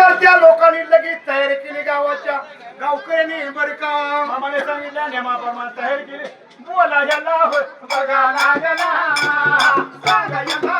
तर त्या लोकांनी लगेच तयारी केली गावाच्या गावकऱ्यांनी बरं का? मामाने सांगितलं नेमाप्रमाणे तयारी केली. बोला याला बघा लागला सांगा याला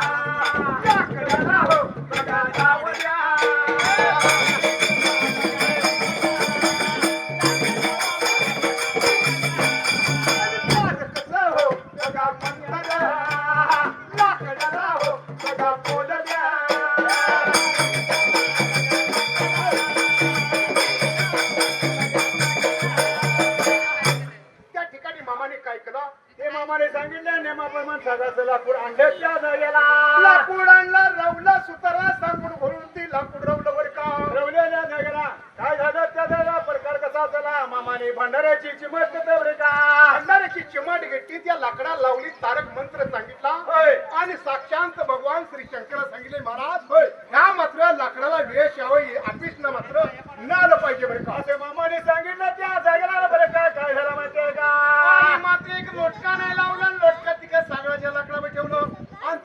ठिकाणी मामाने काय केलं? हे मामाने सांगितलं नेमाप्रमाणे सगळं लाकूड अंड्याच्या जागेला लाकूड आणला रवला सुतारा सांगून भरून ती लाकूड रवलं बरं का? रवलेल्या जागेला काय झालं त्या जागा प्रकार कसा झाला? मामाने भंडाऱ्याची चिमट बरे का? भंडाऱ्याची चिमट घेतली त्या लाकडा लावली तारक मंत्र सांगितला. आणि साक्षांत भगवान श्री शंकरा सांगितले महाराज होय. ह्या मात्र लाकडाला वेश यावं आपिसनं मात्र न आलं पाहिजे बरं का असे मामाने सांगितलं त्या जागेला बरं का काय झालं माहितीये आणि का मात्र एक लोटका नाही लावला आणि लोटका तिकडे सागराच्या लाकडा बसवलं आणि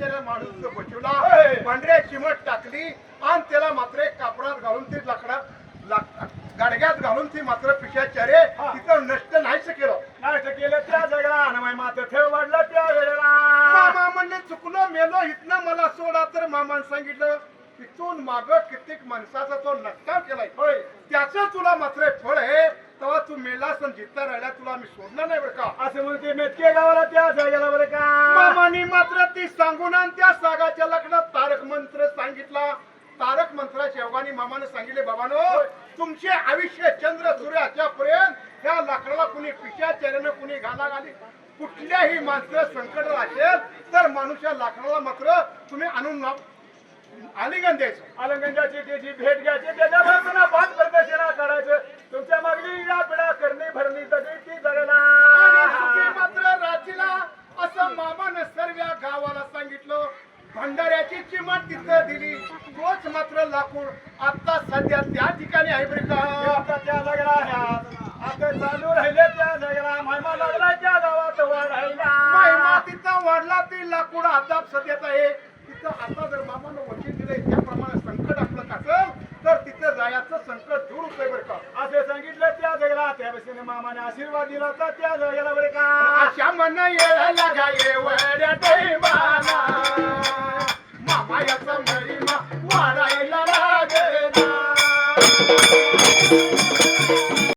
तो पिशाच्या माणूस होय. बसवला पांढऱ्या चिमट टाकली आणि त्याला मात्र एक कापडात घालून ती लाकडा लाक- गाडग्यात घालून ती मात्र पिशाचारे. तिथं नष्ट नाहीच केलं. नाटक केलं त्या जागेला आणि माय मात्र ठेव वाढलं त्या वेळेला. मामा म्हणले चुकलो मेलो इथनं मला सोडा. तर मामानं सांगितलं इथून माग कित्येक माणसाचा तो नष्टाव केलाय. होय. त्याचं तुला मात्र फळ आहे. तेव्हा तू मेलास आणि जित्ता राहिला तुला आम्ही सोडणार नाही बरं का? असं म्हणते मेटके गावाला त्या जागेला बरं मी सांगून त्या सागाच्या लग्नात तारक मंत्र सांगितला. तारक मंत्राच्या योगाने मामाने सांगितले बाबानो तुमचे आयुष्य चंद्र सूर्याच्या पर्यंत ह्या लाकडाला कुणी पिशाचार्यानं कुणी घाला घाली कुठल्याही माणसं संकट असेल तर माणूस या लाकडाला मात्र तुम्ही आणून आलिंगन द्यायचं. अलंगंजाची त्याची भेट घ्यायची त्याच्या तिथं दिली. तोच मात्र लाकूड आता सध्या त्या ठिकाणी आहे बरं का? आता त्या ह्या- आता चालू राहिले त्या जागेला महिमा लागला त्या गावात वाढायला महिमा तिथं वाढला ती लाकूड आता सध्यात आहे. तिथं आता जर मामानं वचन दिलंय त्याप्रमाणे संकट आपलं असेल तर तिथं जायचं संकट दूर होतंय बरं का? असे सांगितलं त्या जागेला त्यावेळेस मामाने आशीर्वाद दिला तर त्या जागेला बरे का? अशा मन येळा गाये वड्या दैवाला